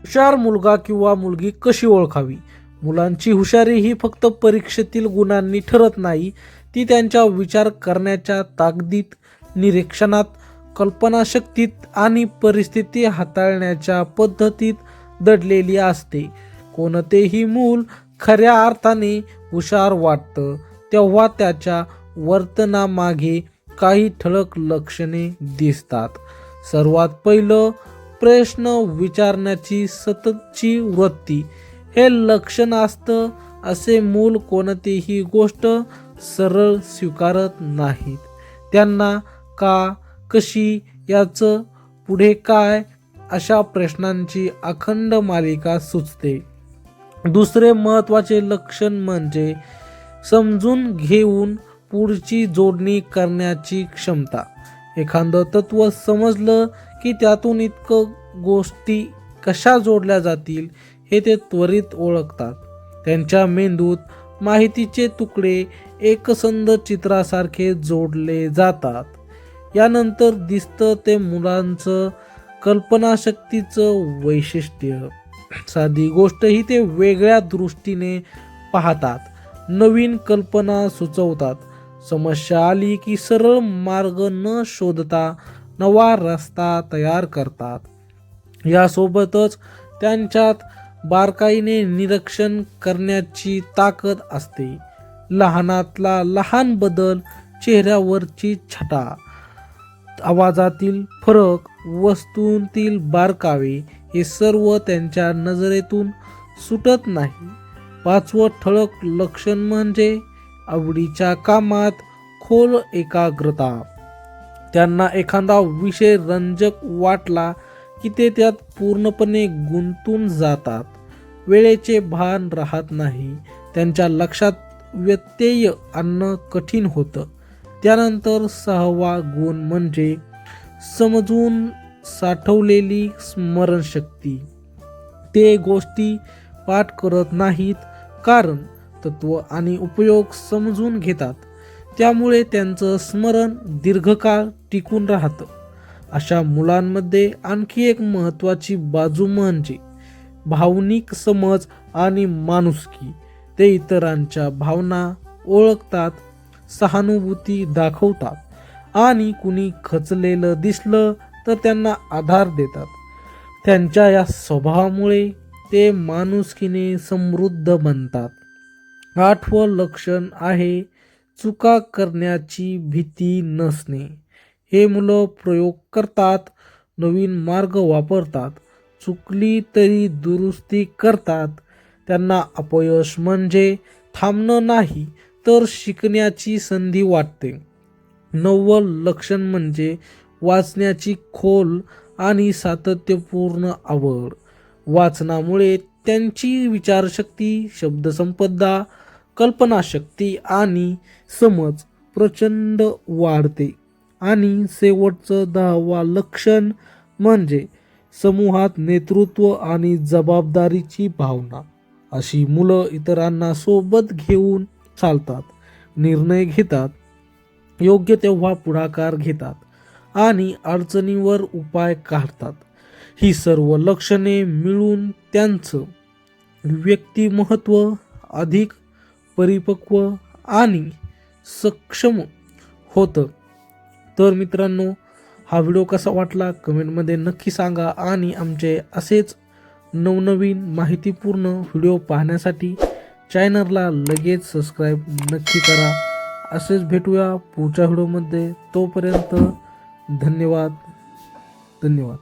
हुशार मुलगा किंवा मुलगी कशी ओळखावी? मुलांची हुशारी ही फक्त परीक्षेतील गुणांनी ठरत नाही ती त्यांच्या विचार करण्याच्या ताकदीत निरीक्षणात कल्पनाशक्तीत आणि परिस्थिती हाताळण्याच्या पद्धतीत दडलेली असते. कोणतेही मूल खऱ्या अर्थाने हुशार वाटतं तेव्हा त्याच्या वर्तनामागे काही ठळक लक्षणे दिसतात. सर्वात पहिलं प्रश्न विचारण्याची सततची वृत्ती. हे लक्षण असतं असे मूल कोणतीही गोष्ट सरळ स्वीकारत नाहीत. त्यांना का कशी याचं पुढे काय अशा प्रश्नांची अखंड मालिका सुचते. दुसरे महत्त्वाचे लक्षण म्हणजे समजून घेऊन पुढची जोडणी करण्याची क्षमता. एखादं तत्व समजलं की त्यातून इतकं गोष्टी कशा जोडल्या जातील हे ते त्वरित ओळखतात. त्यांच्या मेंदूत माहितीचे तुकडे एकसंध चित्रासारखे जोडले जातात. यानंतर दिसतं ते मुलांचं कल्पनाशक्तीचं वैशिष्ट्य. साधी गोष्ट ही ते वेगळ्या दृष्टीने पाहतात नवीन कल्पना सुचवतात. समस्या आली की सरळ मार्ग न शोधता नवा रस्ता तयार करतात. यासोबतच त्यांच्यात बारकाईने निरीक्षण करण्याची ताकद असते. लहानातला लहान बदल चेहऱ्यावरची छटा आवाजातील फरक वस्तूंतील बारकावे हे सर्व त्यांच्या नजरेतून सुटत नाही. पाचवं ठळक लक्षण म्हणजे आवडीच्या कामात खोल एकाग्रता. त्यांना एखादा विषय रंजक वाटला की ते त्यात पूर्णपणे गुंतून जातात. वेळेचे भान राहत नाही. त्यांच्या लक्षात व्यत्यय आणणं कठीण होतं. त्यानंतर सहावा गुण म्हणजे समजून साठवलेली स्मरणशक्ती. ते गोष्टी पाठ करत नाहीत. कारण तत्व आणि उपयोग समजून घेतात. त्यामुळे त्यांचं स्मरण दीर्घकाळ टिकून राहतं. अशा मुलांमध्ये आणखी एक महत्त्वाची बाजू म्हणजे भावनिक समज आणि माणुसकी. ते इतरांच्या भावना ओळखतात सहानुभूती दाखवतात आणि कुणी खचलेलं दिसलं तर त्यांना आधार देतात. त्यांच्या या स्वभावामुळे ते माणुसकीने समृद्ध बनतात. आठवं लक्षण आहे चुका करण्याची भीती नसणे. हे मुलं प्रयोग करतात नवीन मार्ग वापरतात चुकली तरी दुरुस्ती करतात. त्यांना अपयश म्हणजे थांबणं नाही तर शिकण्याची संधी वाटते. नव्वद लक्षण म्हणजे वाचण्याची खोल आणि सातत्यपूर्ण आवड. वाचनामुळे त्यांची विचारशक्ती शब्दसंपदा कल्पनाशक्ती आणि समज प्रचंड वाढते. आणि शेवटचं दहावा लक्षण म्हणजे समूहात नेतृत्व आणि जबाबदारीची भावना. अशी मुलं इतरांना सोबत घेऊन चालतात निर्णय घेतात योग्य तेव्हा पुढाकार घेतात आणि अडचणीवर उपाय काढतात. ही सर्व लक्षणे मिळून त्यांचं व्यक्तिमत्व अधिक परिपक्व आणि सक्षम होतं. तर मित्रांनो हा व्हिडिओ कसा वाटला कमेंटमध्ये नक्की सांगा आणि आमचे असेच नवनवीन माहितीपूर्ण व्हिडिओ पाहण्यासाठी चॅनलला लगेच सबस्क्राईब नक्की करा. असेच भेटूया पुढच्या व्हिडिओमध्ये. तोपर्यंत धन्यवाद. धन्यवाद.